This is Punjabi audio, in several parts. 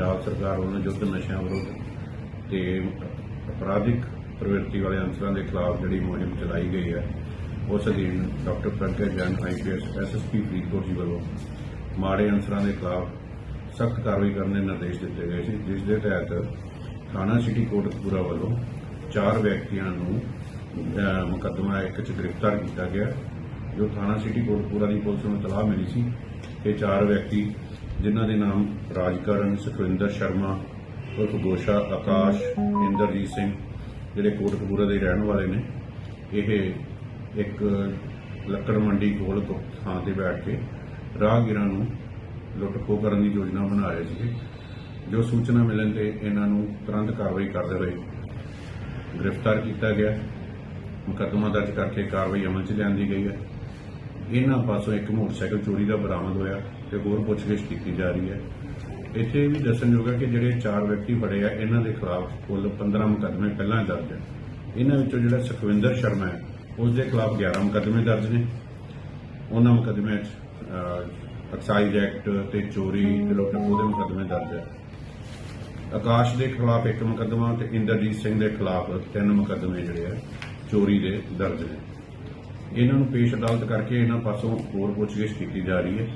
ਪੰਜਾਬ ਸਰਕਾਰ ਵੱਲੋਂ ਯੁੱਧ ਨਸ਼ਿਆਂ ਵਿਰੁੱਧ ਤੇ ਅਪਰਾਧਿਕ ਪ੍ਰਵਿਰਤੀ ਵਾਲੇ ਅਨਸਰਾਂ ਦੇ ਖਿਲਾਫ ਜਿਹੜੀ ਮੁਹਿੰਮ ਚਲਾਈ ਗਈ ਹੈ, ਉਸ ਅਧੀਨ ਡਾਕਟਰ ਪ੍ਰਗਟ ਜੈਨ ਆਈਪੀਐਸ ਐਸਐਸਪੀ ਫਰੀਦਕੋਟ ਜੀ ਵੱਲੋਂ ਮਾੜੇ ਅਨਸਰਾਂ ਦੇ ਖਿਲਾਫ ਸਖਤ ਕਾਰਵਾਈ ਕਰਨ ਦੇ ਨਿਰਦੇਸ਼ ਦਿੱਤੇ ਗਏ ਸੀ, ਜਿਸ ਦੇ ਤਹਿਤ ਥਾਣਾ ਸਿਟੀ ਕੋਟਕਪੂਰਾ ਵੱਲੋਂ ਚਾਰ ਵਿਅਕਤੀਆਂ ਨੂੰ ਮੁਕੱਦਮਾ ਇੱਕ ਚ ਗ੍ਰਿਫਤਾਰ ਕੀਤਾ ਗਿਆ, ਜੋ ਥਾਣਾ ਸਿਟੀ ਕੋਟਕਪੂਰਾ ਦੀ ਪੁਲਿਸ ਨੂੰ ਤਲਾਹ ਮਿਲੀ ਸੀ ਕਿ ਚਾਰ ਵਿਅਕਤੀ ਜਿਨ੍ਹਾਂ ਦੇ ਨਾਮ ਰਾਜਕਰਨ, ਸੁਖਵਿੰਦਰ ਸ਼ਰਮਾ, ਉਰਫ ਗੋਸ਼ਾ, ਆਕਾਸ਼, ਇੰਦਰਜੀਤ ਸਿੰਘ, ਜਿਹੜੇ ਕੋਟਕਪੂਰਾ ਦੇ ਰਹਿਣ ਵਾਲੇ ਨੇ, ਇਹ ਇੱਕ ਲੱਕੜ ਮੰਡੀ ਕੋਲ ਥਾਂ ਤੇ ਬੈਠ ਕੇ ਰਾਹਗੀਰਾਂ ਨੂੰ ਲੁੱਟ ਖੋਹ ਕਰਨ ਦੀ ਯੋਜਨਾ ਬਣਾ ਰਹੇ ਸੀਗੇ। ਜੋ ਸੂਚਨਾ ਮਿਲਣ ਤੇ ਇਹਨਾਂ ਨੂੰ ਤੁਰੰਤ ਕਾਰਵਾਈ ਕਰਦੇ ਹੋਏ ਗ੍ਰਿਫਤਾਰ ਕੀਤਾ ਗਿਆ। ਮੁਕੱਦਮਾ ਦਰਜ ਕਰਕੇ ਕਾਰਵਾਈ ਅਮਲ 'ਚ ਲਿਆਂਦੀ ਗਈ ਹੈ। ਇਹਨਾਂ ਪਾਸੋਂ ਇੱਕ ਮੋਟਰਸਾਈਕਲ ਚੋਰੀ ਦਾ ਬਰਾਮਦ ਹੋਇਆ ਤੇ ਹੋਰ ਪੁੱਛਗਿੱਛ ਕੀਤੀ ਜਾ ਰਹੀ ਹੈ। ਇੱਥੇ ਇਹ ਵੀ ਦੱਸਣਯੋਗ ਹੈ ਕਿ ਜਿਹੜੇ ਚਾਰ ਵਿਅਕਤੀ ਫੜੇ ਆ ਇਹਨਾਂ ਦੇ ਖਿਲਾਫ ਕੁੱਲ 15 ਮੁਕੱਦਮੇ ਪਹਿਲਾਂ ਦਰਜ ਹੈ। ਇਹਨਾਂ ਵਿੱਚੋਂ ਜਿਹੜਾ ਸੁਖਵਿੰਦਰ ਸ਼ਰਮਾ ਹੈ ਉਸ ਦੇ ਖਿਲਾਫ 11 ਮੁਕੱਦਮੇ ਦਰਜ ਨੇ। ਉਹਨਾਂ ਮੁਕੱਦਮਿਆਂ 'ਚ ਅਹ, ਐਕਸਾਈਜ਼ ਐਕਟ ਤੇ ਚੋਰੀ ਤੇ ਲੁੱਟ ਖੋਹ ਮੁਕੱਦਮੇ ਦਰਜ ਹੈ। ਆਕਾਸ਼ ਦੇ ਖਿਲਾਫ ਇੱਕ ਮੁਕੱਦਮਾ ਤੇ ਇੰਦਰਜੀਤ ਸਿੰਘ ਦੇ ਖਿਲਾਫ ਤਿੰਨ ਮੁਕੱਦਮੇ ਜਿਹੜੇ ਆ ਚੋਰੀ ਦੇ ਦਰਜ ਨੇ। ਇਹਨਾਂ ਨੂੰ ਪੇਸ਼ ਅਦਾਲਤ ਕਰਕੇ ਇਹਨਾਂ ਪਾਸੋਂ ਹੋਰ ਪੁੱਛਗਿੱਛ ਕੀਤੀ ਜਾ ਰਹੀ ਹੈ।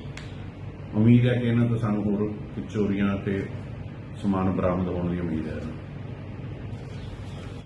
ਉਮੀਦ ਹੈ ਕਿ ਇਹਨਾਂ ਤੋਂ ਸਾਨੂੰ ਹੋਰ ਚੋਰੀਆਂ ਤੇ ਸਮਾਨ ਬਰਾਮਦ ਹੋਣ ਦੀ ਉਮੀਦ ਹੈ।